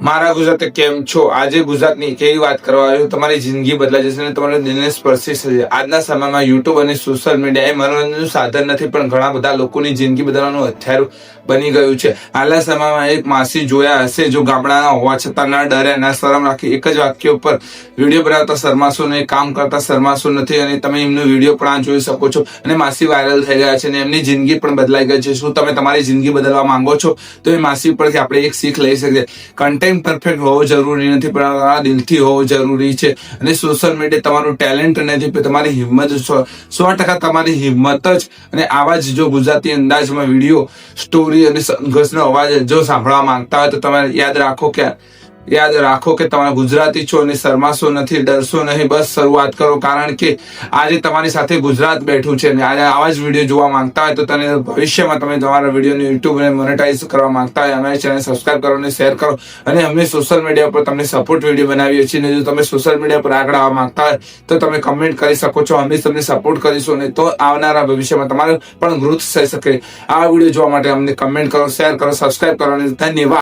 મારા ગુજરાત કેમ છો? આજે ગુજરાતની કેવી વાત કરવા આવ્યો? તમારી જિંદગી બદલાઈ જશે અને તમારા દિલને સ્પર્શી થશે. આજના સમયમાં યુટ્યુબ અને સોશિયલ મીડિયા એ મનોરંજનનું સાધન નથી, પણ ઘણા બધા લોકોની જિંદગી બદલવાનું હથિયાર બની ગયું છે. હાલના સમયમાં એક માસી જોયા હશે જો ગામડાના હોવા છતાં ના ડરે ના શરમ રાખી એક જ વાક્ય ઉપર વીડિયો બનાવતા શરમાશો નહીં, કામ કરતા શરમાશો નથી અને તમે એમનો વીડિયો પણ આ જોઈ શકો છો. અને માસી વાયરલ થઈ ગયા છે અને એમની જિંદગી પણ બદલાઈ ગઈ છે. શું તમે તમારી જિંદગી બદલવા માંગો છો? તો એ માસી પરથી આપણે એક શીખ લઈ શકીએ. કન્ટેન્ટ પરફેક્ટ હોવો જરૂરી નથી, પણ આ દિલથી હોવો જરૂરી છે. અને સોશિયલ મીડિયા તમારું ટેલેન્ટ નથી તમારી હિંમત સો ટકા તમારી હિંમત જ. અને આવા જ જો ગુજરાતી અંદાજમાં વીડિયો સ્ટોરી અને સંઘર્ષનો અવાજ જો સાંભળવા માંગતા હોય તો તમારે યાદ રાખો કે યાદ રાખો કે તમે ગુજરાતી છો અને શરમાશો નથી, ડરશો નહીં, બસ શરૂઆત કરો. કારણ કે આજે તમારી સાથે ગુજરાત બેઠું છે અને આજે આવા જ વીડિયો જોવા માંગતા હોય તો તમે ભવિષ્યમાં તમે તમારા વિડીયોને યુટ્યુબ મોનેટાઇઝ કરવા માંગતા હોય. અમારી ચેનલ સબસ્ક્રાઈબ કરો અને શેર કરો. અને અમે સોશિયલ મીડિયા પર તમને સપોર્ટ વીડિયો બનાવીએ છીએ અને જો તમે સોશિયલ મીડિયા પર આગળ આવવા માંગતા હોય તો તમે કમેન્ટ કરી શકો છો. અમે તમને સપોર્ટ કરીશું અને તો આવનારા ભવિષ્યમાં તમારે પણ ગ્રોથ થઈ શકે. આ વીડિયો જોવા માટે અમને કમેન્ટ કરો શેર કરો સબસ્ક્રાઇબ કરો અને ધન્યવાદ.